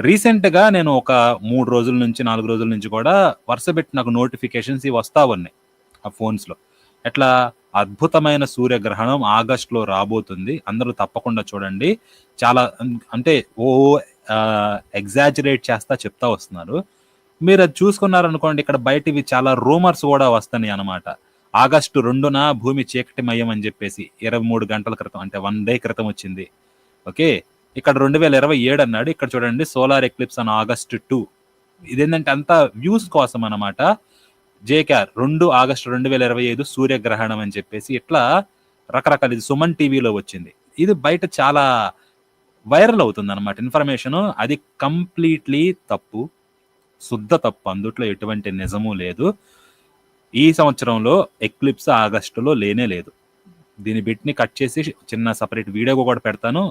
రీసెంట్‌గా నేను ఒక మూడు రోజుల నుంచి, నాలుగు రోజుల నుంచి కూడా వరుసబెట్టి నాకు నోటిఫికేషన్స్ ఇవి వస్తా ఉన్నాయి. ఆ ఫోన్స్‌లో. ఎట్లా అద్భుతమైన సూర్యగ్రహణం ఆగస్ట్‌లో రాబోతుంది. అందరూ తప్పకుండా చూడండి. చాలా అంటే ఓ ఎగ్జాజరేట్ చేస్తా చెప్తా వస్తున్నారు. మీరు అది చూసుకున్నారనుకోండి ఇక్కడ బయటివి చాలా రూమర్స్ కూడా వస్తున్నాయి అనమాట ఆగస్టు రెండున భూమి చీకటిమయం అని జెప్పేసి 23 గంటల క్రితం అంటే వన్ డే క్రితం వచ్చింది. ఓకే. ఇక్కడ 2027 అన్నాడు. ఇక్కడ చూడండి solar eclipse on August two ఇదేంటంటే అంతా వ్యూస్ కోసం అన్నమాట. జేకేఆర్ రెండు ఆగస్టు 2025 సూర్యగ్రహణం అని చెప్పేసి ఇట్లా రకరకాల ఇది సుమన్ టీవీలో వచ్చింది. ఇది బయట చాలా వైరల్ అవుతుందన్నమాట ఇన్ఫర్మేషన్ అది కంప్లీట్‌లీ తప్పు. శుద్ధ తప్పు. అందుట్లో ఎటువంటి నిజము లేదు. ఈ సంవత్సరంలో ఎక్లిప్స్ ఆగస్టులో లేనే లేదు. దీని బిట్‌ని కట్ చేసి చిన్న సపరేట్ వీడియో కూడా పెడతాను.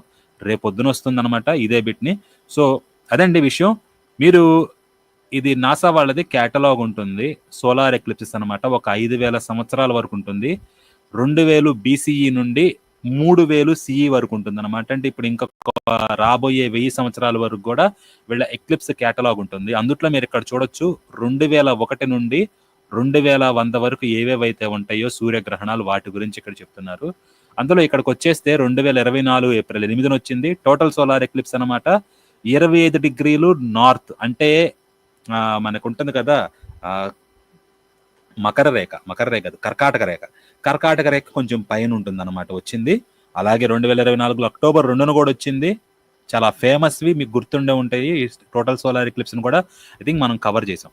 రేపొద్దున వస్తుందన్నమాట ఇదే బిట్‌ని. సో, అదండి విషయం. మీరు ఇది నాసా వాళ్ళది క్యాటలాగ్ ఉంటుంది. సోలార్ ఎక్లిప్సెస్ అనమాట ఒక ఐదు వేల సంవత్సరాల వరకు ఉంటుంది. 2000 బీసీఈ నుండి 3000 సీఈ వరకు ఉంటుంది అనమాట అంటే ఇప్పుడు ఇంకొక రాబోయే వెయ్యి సంవత్సరాల వరకు కూడా వీళ్ళ ఎక్లిప్స్ క్యాటలాగ్ ఉంటుంది. అందుట్లో మీరు ఇక్కడ చూడొచ్చు 2001 నుండి 2100 వరకు ఏవేవైతే ఉంటాయో సూర్యగ్రహణాలు వాటి గురించి ఇక్కడ చెప్తున్నారు. అందులో ఇక్కడకి వచ్చేస్తే రెండు వేల ఇరవై నాలుగు ఏప్రిల్ ఎనిమిదిన వచ్చింది. టోటల్ సోలార్ ఎక్లిప్స్ అన్నమాట. 25 డిగ్రీలు నార్త్ అంటే మనకు ఉంటుంది కదా! మకర రేఖ. మకర రేఖ కాదు. కర్కాటక రేఖ. కర్కాటక రేఖ కొంచెం పైన ఉంటుందన్నమాట వచ్చింది. అలాగే 2024లో అక్టోబర్ రెండున కూడా వచ్చింది. చాలా ఫేమస్‌వి మీకు గుర్తుండే ఉంటాయి. టోటల్ సోలార్ ఎక్లిప్స్‌ని కూడా ఐ థింక్ మనం కవర్ చేసాం.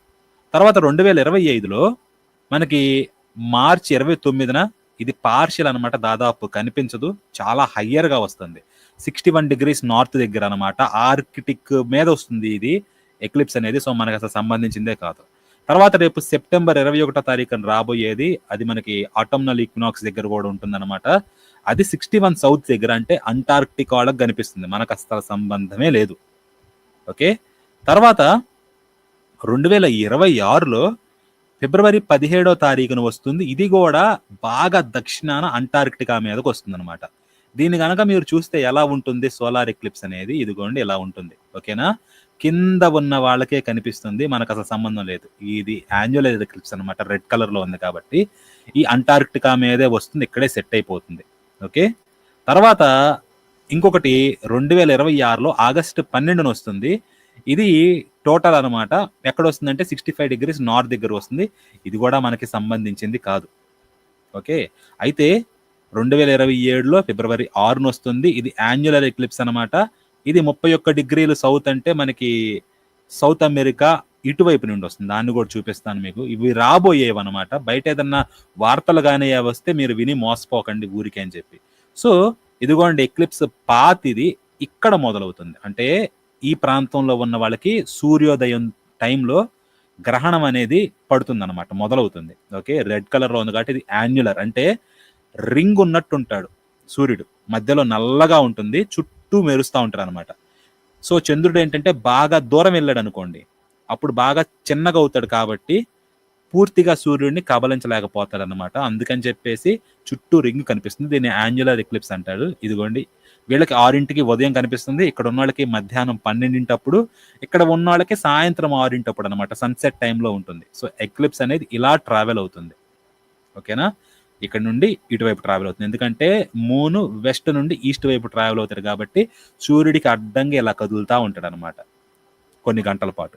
తర్వాత 2025లో మనకి మార్చి 29న ఇది పార్షియల్ అన్నమాట. దాదాపు కనిపించదు. చాలా హయ్యర్‌గా వస్తుంది. 61 డిగ్రీస్ నార్త్ దగ్గర అనమాట ఆర్కిటిక్ మీద వస్తుంది ఇది ఎక్లిప్స్ అనేది. సో, మనకు అసలు సంబంధించిందే కాదు. తర్వాత రేపు సెప్టెంబర్ 21 తారీఖున రాబోయేది అది మనకి ఆటమ్నల్ ఈక్వినాక్స్ దగ్గర కూడా ఉంటుందన్నమాట. అది 61 సౌత్ దగ్గర అంటే అంటార్క్టిక్ వాళ్ళకి కనిపిస్తుంది. మనకు అసలు సంబంధమే లేదు. ఓకే. తర్వాత 2026లో ఫిబ్రవరి 17 తారీఖున వస్తుంది. ఇది కూడా బాగా దక్షిణాన అంటార్క్టికా అనమాట దీని కనుక మీరు చూస్తే ఎలా ఉంటుంది సోలార్ ఎక్లిప్స్ అనేది ఇదిగోండి ఇలా ఉంటుంది. ఓకేనా. కింద ఉన్న వాళ్ళకే కనిపిస్తుంది. మనకసలు సంబంధం లేదు. ఇది యాన్యువల్ ఎక్లిప్స్ అన్నమాట. రెడ్ కలర్‌లో ఉంది కాబట్టి ఈ అంటార్క్టికా మీదే వస్తుంది. ఇక్కడే సెట్ అయిపోతుంది. ఓకే. తర్వాత ఇంకొకటి 2026లో ఆగస్టు 12న వస్తుంది. ఇది టోటల్ అనమాట ఎక్కడ వస్తుందంటే సిక్స్టీ ఫైవ్ డిగ్రీస్ నార్త్ దగ్గర వస్తుంది. ఇది కూడా మనకి సంబంధించింది కాదు. ఓకే. అయితే 2027లో ఫిబ్రవరి ఆరున వస్తుంది. ఇది యాన్యులర్ ఎక్లిప్స్ అన్నమాట. ఇది 31 డిగ్రీలు సౌత్ అంటే మనకి సౌత్ అమెరికా ఇటువైపు నుండి వస్తుంది. దాన్ని కూడా చూపిస్తాను మీకు. ఇవి రాబోయేవి అనమాట బయట ఏదన్నా వార్తలు కానీ వస్తే మీరు విని మోసపోకండి ఊరికే అని చెప్పి. సో, ఇదిగోండి ఎక్లిప్స్ పాతిది ఇక్కడ మొదలవుతుంది. అంటే ఈ ప్రాంతంలో ఉన్న వాళ్ళకి సూర్యోదయం టైంలో గ్రహణం అనేది పడుతుందన్నమాట. మొదలవుతుంది. ఓకే. రెడ్ కలర్‌లో ఉంది కాబట్టి ఇది యాన్యులర్ అంటే రింగ్ ఉన్నట్టుంటాడు సూర్యుడు. మధ్యలో నల్లగా ఉంటుంది. చుట్టూ మెరుస్తూ ఉంటారు ఉంటాడన్నమాట. సో, చంద్రుడు ఏంటంటే బాగా దూరం వెళ్ళాడనుకోండి. అప్పుడు బాగా చిన్నగా అవుతాడు కాబట్టి పూర్తిగా సూర్యుడిని కబళించలేకపోతాడన్నమాట. అందుకని చెప్పేసి చుట్టూ రింగ్ కనిపిస్తుంది. దీన్ని యాన్యులర్ ఎక్లిప్స్ అంటారు. ఇదిగోండి వీళ్ళకి ఆరింటికి ఉదయం కనిపిస్తుంది. ఇక్కడ ఉన్నోళ్ళకి మధ్యాహ్నం పన్నెండింటప్పుడు ఇక్కడ ఉన్నవాళ్ళకి సాయంత్రం ఆరింటప్పుడు అనమాట సన్‌సెట్ టైంలో ఉంటుంది. సో, ఎక్లిప్స్ అనేది ఇలా ట్రావెల్ అవుతుంది. ఓకేనా. ఇక్కడ నుండి ఇటువైపు ట్రావెల్ అవుతుంది. ఎందుకంటే మూన్ వెస్ట్ నుండి ఈస్ట్ వైపు ట్రావెల్ అవుతాడు కాబట్టి సూర్యుడికి అడ్డంగా ఇలా ఉంటాడు అనమాట కొన్ని గంటల పాటు.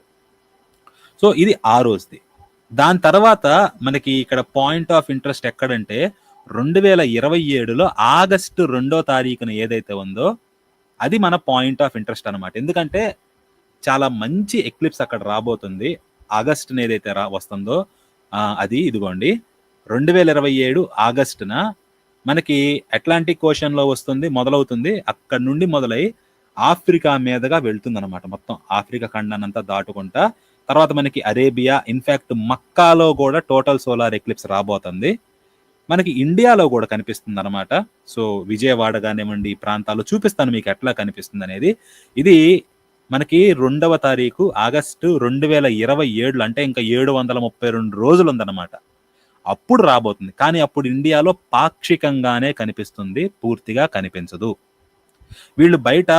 సో, ఇది ఆ రోజుది. దాని తర్వాత మనకి ఇక్కడ పాయింట్ ఆఫ్ ఇంట్రెస్ట్ ఎక్కడంటే 2027లో ఆగస్టు రెండో తారీఖున ఏదైతే ఉందో అది మన పాయింట్ ఆఫ్ ఇంట్రెస్ట్ అనమాట ఎందుకంటే చాలా మంచి ఎక్లిప్స్ అక్కడ రాబోతుంది. ఆగస్టున ఏదైతే రా వస్తుందో అది ఇదిగోండి 2027 ఆగస్టున మనకి అట్లాంటిక్ ఓషన్‌లో వస్తుంది. మొదలవుతుంది. అక్కడి నుండి మొదలై ఆఫ్రికా మీదుగా వెళ్తుందన్నమాట. మొత్తం ఆఫ్రికా ఖండాన్నంతా దాటుకుంటా తర్వాత మనకి అరేబియా ఇన్ఫ్యాక్ట్ మక్కాలో కూడా టోటల్ సోలార్ ఎక్లిప్స్ రాబోతుంది. మనకి ఇండియాలో కూడా కనిపిస్తుంది అనమాట సో, విజయవాడ కానివ్వండి ఈ ప్రాంతాల్లో చూపిస్తాను మీకు ఎట్లా కనిపిస్తుంది అనేది ఇది మనకి రెండవ తారీఖు ఆగస్టు 2027లో అంటే ఇంకా ఏడు వందల ముప్పై రెండు రోజులు ఉందన్నమాట అప్పుడు రాబోతుంది. కానీ అప్పుడు ఇండియాలో పాక్షికంగానే కనిపిస్తుంది. పూర్తిగా కనిపించదు. వీళ్ళు బయట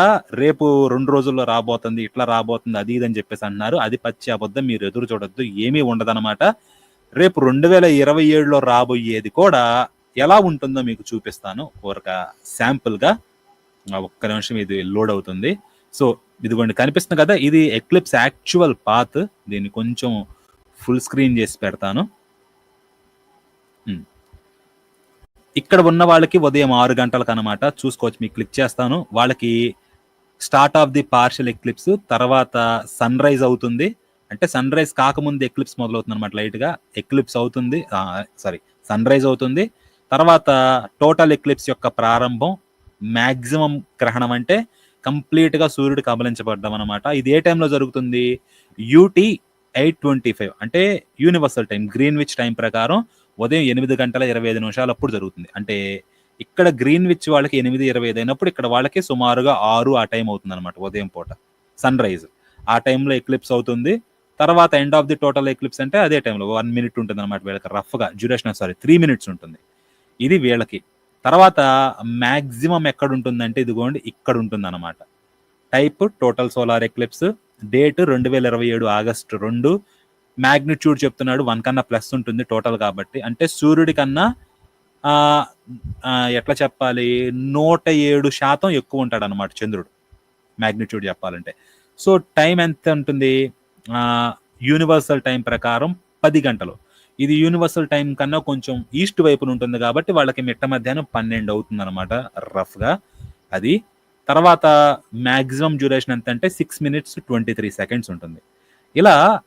రేపు రెండు రోజుల్లో రాబోతుంది ఇట్లా రాబోతుంది అది ఇది అని చెప్పేసి అంటున్నారు. అది పచ్చి అబద్ధం మీరు ఎదురు చూడొద్దు ఏమీ ఉండదన్నమాట. రేపు రెండు వేల ఇరవై ఏడులో రాబోయేది కూడా ఎలా ఉంటుందో మీకు చూపిస్తాను. ఒక శాంపుల్గా ఆ ఒక్క నిమిషం ఇది లోడ్ అవుతుంది. సో ఇదిగోండి కనిపిస్తుంది కదా ఇది ఎక్లిప్స్ యాక్చువల్ పాత్ దీన్ని కొంచెం ఫుల్ స్క్రీన్ చేసి పెడతాను. ఇక్కడ ఉన్న వాళ్ళకి ఉదయం ఆరు గంటలకు అనమాట చూసుకోవచ్చు మీకు క్లిక్ చేస్తాను. వాళ్ళకి start of the partial eclipse తర్వాత సన్ రైజ్ అవుతుంది. అంటే సన్ రైజ్ కాకముందు ఎక్లిప్స్ మొదలవుతుంది అనమాట లైట్గా. ఎక్లిప్స్ అవుతుంది సారీ సన్ రైజ్ అవుతుంది. తర్వాత టోటల్ ఎక్లిప్స్ యొక్క ప్రారంభం మ్యాక్సిమం గ్రహణం అంటే కంప్లీట్గా సూర్యుడికి సూర్యుడు కబలించబడ్డం అనమాట ఇది ఏ టైంలో జరుగుతుంది? UT eight twenty five. అంటే యూనివర్సల్ టైం గ్రీన్విచ్ టైం ప్రకారం ఉదయం ఎనిమిది గంటల ఇరవై ఐదు నిమిషాలు అప్పుడు జరుగుతుంది. అంటే ఇక్కడ గ్రీన్విచ్ వాళ్ళకి ఎనిమిది ఇరవై ఐదు అయినప్పుడు ఇక్కడ వాళ్ళకి సుమారుగా ఆరు ఆ టైం అవుతుంది అనమాట ఉదయం పూట సన్ రైజ్. ఆ టైంలో ఎక్లిప్స్ అవుతుంది. తర్వాత end of the total eclipse అంటే అదే టైంలో వన్ మినిట్ ఉంటుంది అనమాట వీళ్ళకి రఫ్గా డ్యూరేషన్ సారీ త్రీ మినిట్స్ ఉంటుంది. ఇది వీళ్ళకి. తర్వాత మ్యాక్సిమం ఎక్కడ ఉంటుందంటే ఇదిగోండి ఇక్కడ ఉంటుంది అనమాట type total solar eclipse date రెండు వేల ఇరవై ఏడు ఆగస్టు రెండు. మ్యాగ్నిట్యూడ్ చెప్తున్నాడు వన్ కన్నా ప్లస్ ఉంటుంది టోటల్ కాబట్టి. అంటే సూర్యుడి కన్నా ఎట్లా చెప్పాలి? నూట ఏడు శాతం ఎక్కువ ఉంటాడు అనమాట చంద్రుడు మ్యాగ్నిట్యూడ్ చెప్పాలంటే. సో టైం ఎంత ఉంటుంది? యూనివర్సల్ టైం ప్రకారం పది గంటలు. ఇది యూనివర్సల్ టైం కన్నా కొంచెం ఈస్ట్ వైపున ఉంటుంది కాబట్టి వాళ్ళకి మిట్ట మధ్యాహ్నం పన్నెండు అవుతుంది అనమాట రఫ్గా. అది తర్వాత మ్యాక్సిమం డ్యూరేషన్ ఎంత అంటే six minutes twenty three seconds ఉంటుంది. ఇలా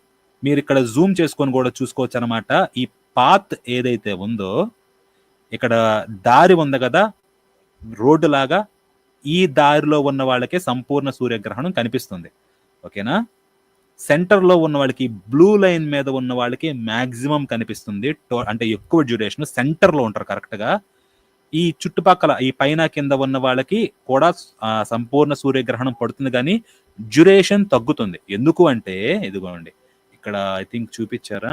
మీరు ఇక్కడ జూమ్ చేసుకొని కూడా చూసుకోవచ్చు అనమాట ఈ పాత్ ఏదైతే ఉందో ఇక్కడ దారి ఉంది కదా రోడ్డు లాగా ఈ దారిలో ఉన్న వాళ్ళకే సంపూర్ణ సూర్యగ్రహణం కనిపిస్తుంది. ఓకేనా? సెంటర్లో ఉన్న వాళ్ళకి బ్లూ లైన్ మీద ఉన్న వాళ్ళకి మ్యాక్సిమం కనిపిస్తుంది. టో- అంటే ఎక్కువ డ్యూరేషన్ సెంటర్లో ఉంటారు కరెక్ట్గా. ఈ చుట్టుపక్కల ఈ పైన కింద ఉన్న వాళ్ళకి కూడా సంపూర్ణ సూర్యగ్రహణం పడుతుంది కానీ డ్యూరేషన్ తగ్గుతుంది. ఎందుకు అంటే ఇదిగోండి ఇక్కడ ఐ థింక్ చూపించారా?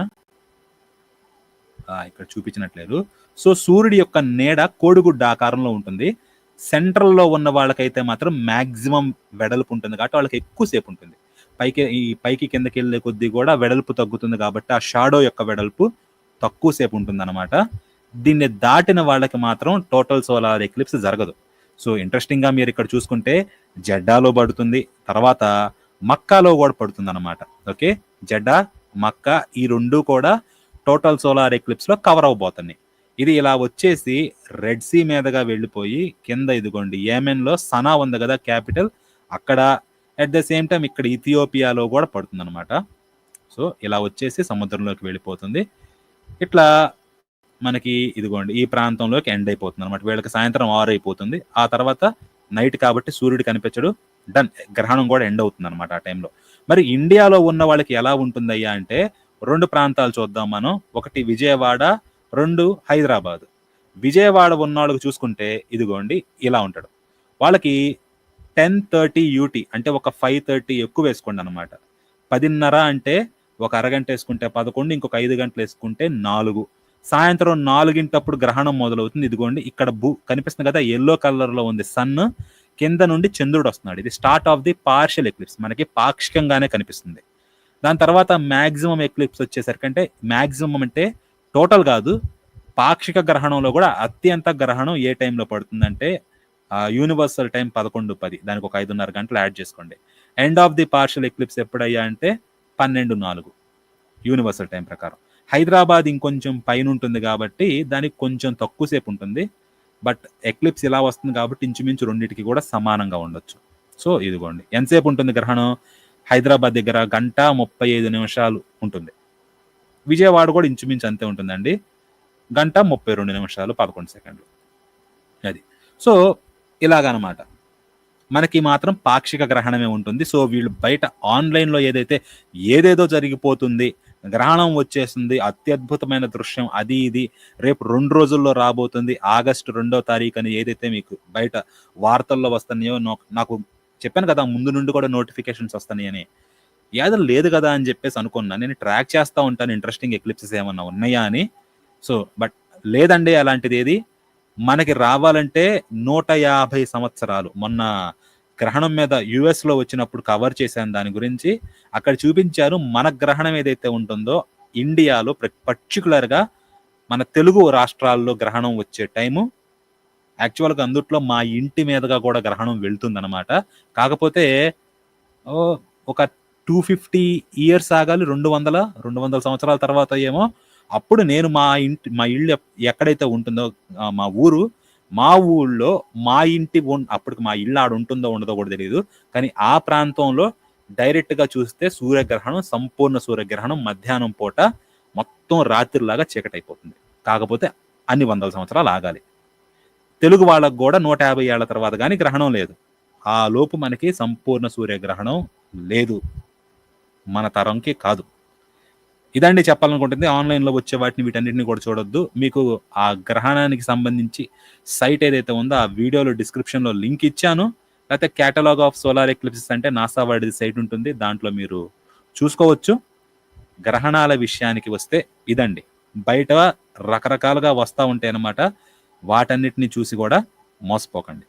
ఇక్కడ చూపించినట్లేదు. సో సూర్యుడి యొక్క నీడ కోడిగుడ్డ ఆకారంలో ఉంటుంది. సెంట్రల్లో ఉన్న వాళ్ళకైతే మాత్రం మాక్సిమం వెడల్పు ఉంటుంది కాబట్టి వాళ్ళకి ఎక్కువసేపు ఉంటుంది. పైకి ఈ పైకి కిందకి వెళ్ళే కొద్దీ కూడా వెడల్పు తగ్గుతుంది కాబట్టి ఆ షాడో యొక్క వెడల్పు తక్కువసేపు ఉంటుంది అనమాట దీన్ని దాటిన వాళ్ళకి మాత్రం టోటల్ సోలార్ ఎక్లిప్స్ జరగదు. సో ఇంట్రెస్టింగ్గా మీరు ఇక్కడ చూసుకుంటే జెడ్డాలో పడుతుంది తర్వాత మక్కాలో కూడా పడుతుంది అనమాట ఓకే జెడ్డా మక్కా ఈ రెండు కూడా టోటల్ సోలార్ ఎక్లిప్స్లో కవర్ అవబోతున్నాయి. ఇది ఇలా వచ్చేసి రెడ్ సీ మీదగా వెళ్ళిపోయి కింద ఇదిగోండి ఏమెన్లో సనా ఉంది కదా క్యాపిటల్ అక్కడ అట్ ద సేమ్ టైం ఇక్కడ ఇథియోపియాలో కూడా పడుతుంది అనమాట సో ఇలా వచ్చేసి సముద్రంలోకి వెళ్ళిపోతుంది. ఇట్లా మనకి ఇదిగోండి ఈ ప్రాంతంలోకి ఎండ్ అయిపోతుంది అనమాట వీళ్ళకి సాయంత్రం ఆరు అయిపోతుంది. ఆ తర్వాత నైట్ కాబట్టి సూర్యుడు కనిపించడు. డన్. గ్రహణం కూడా ఎండ్ అవుతుంది అనమాట ఆ టైంలో. మరి ఇండియాలో ఉన్న వాళ్ళకి ఎలా ఉంటుందయ్యా అంటే రెండు ప్రాంతాలు చూద్దాం మనం. ఒకటి విజయవాడ రెండు హైదరాబాద్. విజయవాడ ఉన్న వాళ్ళకి చూసుకుంటే ఇదిగోండి ఇలా ఉంటాడు. వాళ్ళకి టెన్ థర్టీ యూటీ అంటే ఒక ఫైవ్ థర్టీ ఎక్కువ వేసుకోండి అనమాట పదిన్నర అంటే ఒక అరగంట వేసుకుంటే పదకొండు ఇంకొక ఐదు గంటలు వేసుకుంటే నాలుగు. సాయంత్రం నాలుగింటప్పుడు గ్రహణం మొదలవుతుంది. ఇదిగోండి ఇక్కడ భూ కనిపిస్తుంది కదా ఎల్లో కలర్లో ఉంది సన్ కింద నుండి చంద్రుడు వస్తున్నాడు. ఇది start of the partial eclipse మనకి పాక్షికంగానే కనిపిస్తుంది. దాని తర్వాత మ్యాక్సిమం ఎక్లిప్స్ వచ్చేసరికి అంటే మ్యాక్సిమం అంటే టోటల్ కాదు పాక్షిక గ్రహణంలో కూడా అత్యంత గ్రహణం ఏ టైంలో పడుతుందంటే యూనివర్సల్ టైం పదకొండు పది. దానికి ఒక ఐదున్నర గంటలు యాడ్ చేసుకోండి. End of the partial eclipse ఎప్పుడయ్యా అంటే పన్నెండు నాలుగు. యూనివర్సల్ టైం ప్రకారం. హైదరాబాద్ ఇంకొంచెం పైన ఉంటుంది కాబట్టి దానికి కొంచెం తక్కువసేపు ఉంటుంది. బట్ ఎక్లిప్స్ ఇలా వస్తుంది కాబట్టి ఇంచుమించు రెండింటికి కూడా సమానంగా ఉండొచ్చు. సో ఇదిగోండి. ఎంతసేపు ఉంటుంది గ్రహణం? హైదరాబాద్ దగ్గర గంట ముప్పై ఐదు నిమిషాలు ఉంటుంది. విజయవాడ కూడా ఇంచుమించు అంతే ఉంటుందండి. గంట ముప్పై రెండు నిమిషాలు పదకొండు సెకండ్లు. అది. సో ఇలాగనమాట. మనకి మాత్రం పాక్షిక గ్రహణమే ఉంటుంది. సో వీళ్ళు బయట ఆన్లైన్లో ఏదైతే ఏదేదో జరిగిపోతుంది గ్రహణం వచ్చేస్తుంది అత్యద్భుతమైన దృశ్యం అది ఇది. రేపు రెండు రోజుల్లో రాబోతుంది. ఆగస్టు రెండో తారీఖు అని ఏదైతే మీకు బయట వార్తల్లో వస్తున్నాయో నాకు- చెప్పాను కదా ముందు నుండి కూడా నోటిఫికేషన్స్ వస్తున్నాయని ఏదో లేదు కదా అని చెప్పేసి అనుకున్నా. నేను ట్రాక్ చేస్తూ ఉంటాను. ఇంట్రెస్టింగ్ ఎక్లిప్సెస్ ఏమన్నా ఉన్నాయా అని. సో బట్ లేదండి అలాంటిది ఏది. మనకి రావాలంటే నూట యాభై సంవత్సరాలు. మొన్న గ్రహణం మీద యుఎస్లో వచ్చినప్పుడు కవర్ చేశాను దాని గురించి. అక్కడ చూపించారు మన గ్రహణం ఏదైతే ఉంటుందో ఇండియాలో పర్టికులర్గా మన తెలుగు రాష్ట్రాల్లో గ్రహణం వచ్చే టైము. యాక్చువల్గా అందుట్లో మా ఇంటి మీదుగా కూడా గ్రహణం వెళ్తుందన్నమాట. కాకపోతే ఒక టూ ఫిఫ్టీ ఇయర్స్ ఆగాలి రెండు వందల రెండు వందల సంవత్సరాల తర్వాత ఏమో అప్పుడు నేను మా ఇంటి మా ఇల్లు ఎక్కడైతే ఉంటుందో మా ఊరు మా ఊళ్ళో మా ఇంటి అప్పటికి మా ఇల్లు ఆడు ఉంటుందో ఉండదో కూడా తెలియదు కానీ ఆ ప్రాంతంలో డైరెక్ట్గా చూస్తే సూర్యగ్రహణం సంపూర్ణ సూర్యగ్రహణం మధ్యాహ్నం పూట మొత్తం రాత్రిలాగా చీకటైపోతుంది. కాకపోతే అన్ని వందల సంవత్సరాలు ఆగాలి. తెలుగు వాళ్ళకు కూడా నూట యాభై ఏళ్ళ తర్వాత కానీ గ్రహణం లేదు. ఆ లోపు మనకి సంపూర్ణ సూర్యగ్రహణం లేదు. మన తరంకి కాదు. ఇదండి చెప్పాలనుకుంటుంది. ఆన్లైన్లో వచ్చే వాటిని వీటన్నిటిని కూడా చూడొద్దు. మీకు ఆ గ్రహణానికి సంబంధించి సైట్ ఏదైతే ఉందో ఆ వీడియోలో డిస్క్రిప్షన్లో లింక్ ఇచ్చాను. లేకపోతే క్యాటలాగ్ ఆఫ్ సోలార్ ఎక్లిప్సెస్ అంటే నాసా వాడిది సైట్ ఉంటుంది. దాంట్లో మీరు చూసుకోవచ్చు. గ్రహణాల విషయానికి వస్తే ఇదండి. బయట రకరకాలుగా వస్తూ ఉంటాయి అన్నమాట వాటన్నిటిని చూసి కూడా మోసపోకండి.